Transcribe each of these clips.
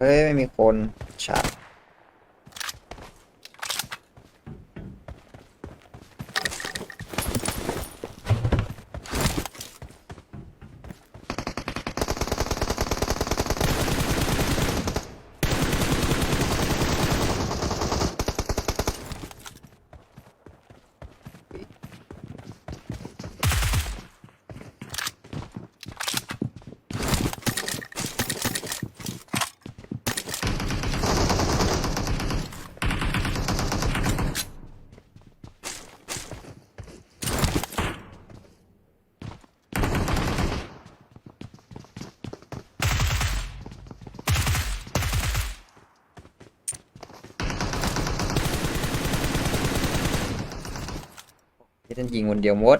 เฮ้ย ไม่มีคนฉาบ ฉันยิงคนเดียวหมด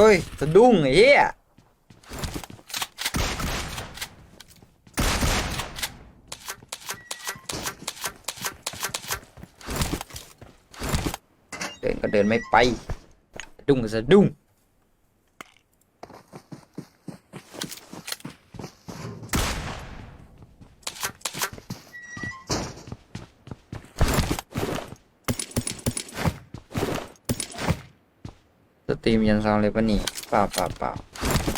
เฮ้ยสะดุ้งไอ้เหี้ยเดินก็เดินไม่ไปสะดุ้งก็สะดุ้ง สตรีมยันซาวเลยปะนี่เปล่าเปล่าเปล่า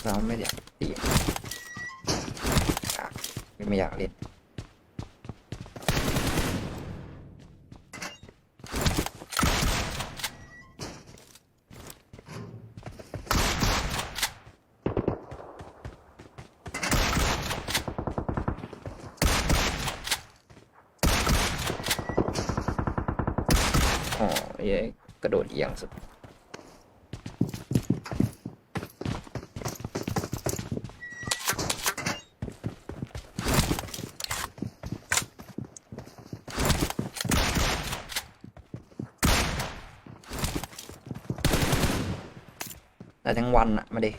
ซาวไม่อยากตีอยากไม่อยากเล่นอ๋อเย้กระโดดเอียงสุด วันอะมาดิ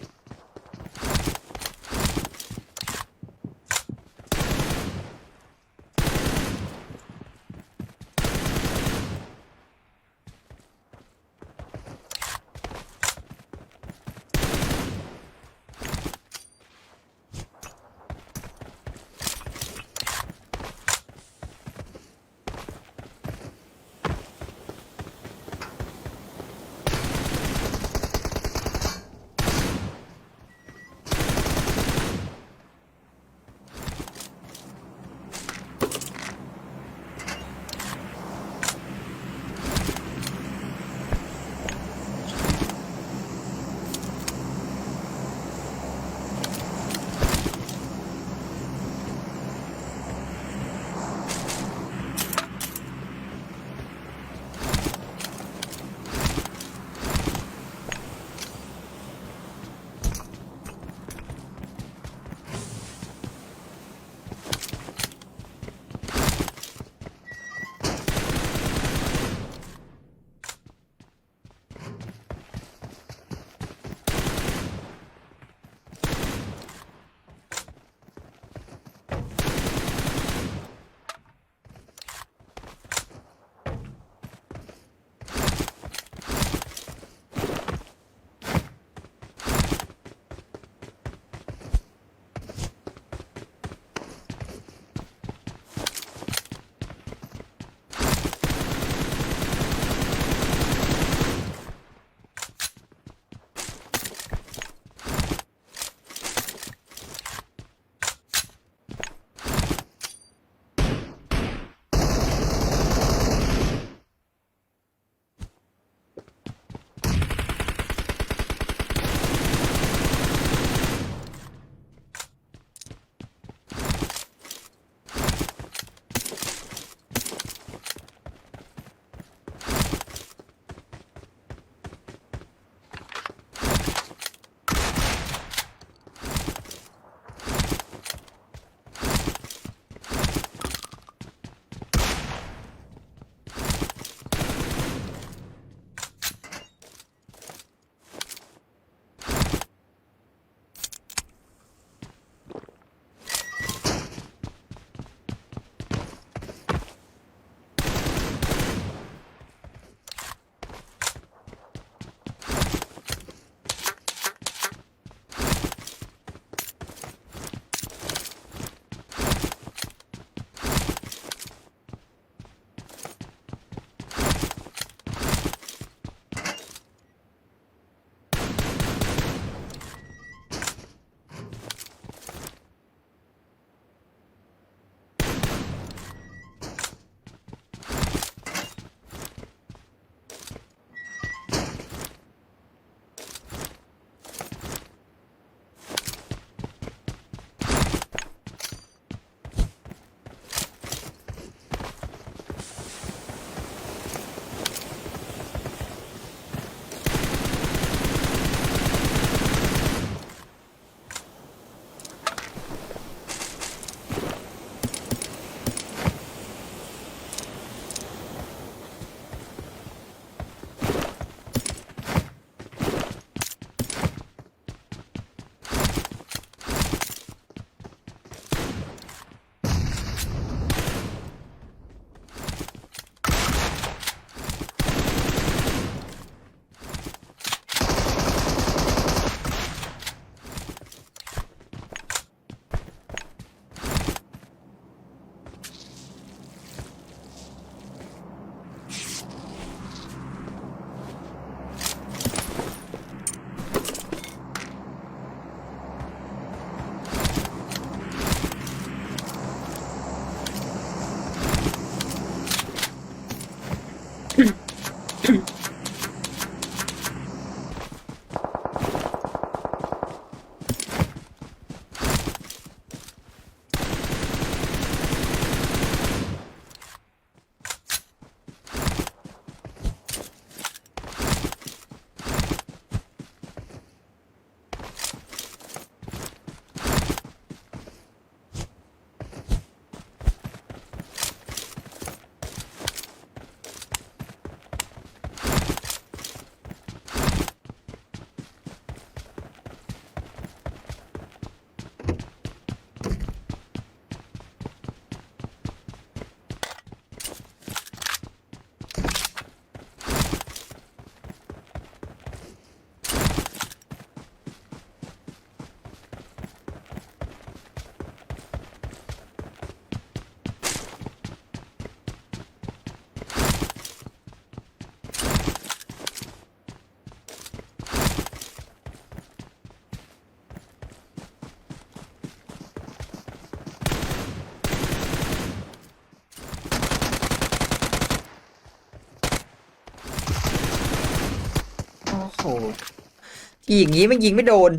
ที่อย่างงี้ไม่ยิงไม่โดน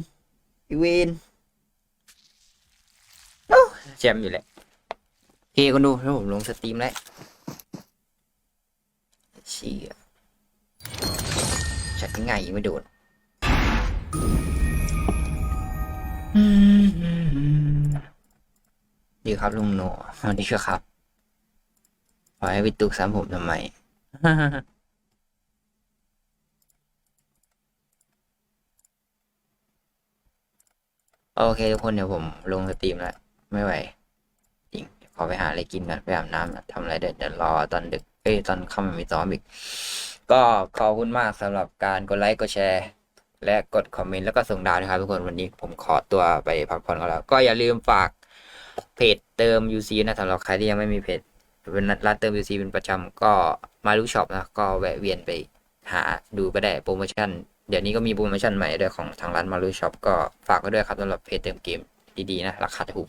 ไอีเวนโอ้แชมป์อยู่แหละโอเคคนดูถ้าผมลงสตรีมแล้วเชี่ยชัดง่ายยิงไม่โดนดีครับลุงโนสวัสดีครับขอให้วิตุกซ้ำผมทำไม โอเคทุกคนเดี๋ยวผมลงสตรีมแล้วไม่ไหวจริงขอไปหาอะไรกินก่อนไปอาบน้ำทำอะไรเดี๋ยวเดี๋ยวรอตอนดึกเอ้ยตอนค่ำมันมีซ้อมอีก ก็ขอบคุณมากสำหรับการกดไลค์กดแชร์ และกดคอมเมนต์แล้วก็ส่งดาวนะครับทุกคนวันนี้ผมขอตัวไปพักผ่อนกันแล้ว ก็อย่าลืมฝากเพจเติม UC นะสำหรับใครที่ยังไม่มีเพจเป็นร้านเติม UC เป็นประจำก็มาลูช็อปนะก็แวะเวียนไปหาดูก็ได้โปรโมชั่น เดี๋ยวนี้ก็มีโปรโมชั่นใหม่ด้วยของทางร้านมารูช็อปก็ฝากไว้ด้วยครับสำหรับเพจเติมเกมดีๆนะราคาถูก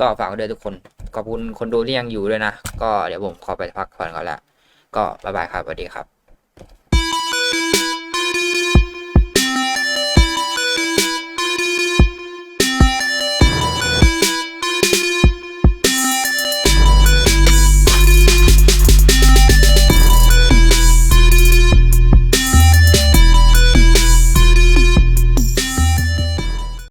ก็ฝากไว้ด้วยทุกคนขอบคุณคนดูที่ยังอยู่ด้วยนะ ก็เดี๋ยวผมขอไปพักผ่อนก่อนละก็บ๊ายบายครับสวัสดีครับ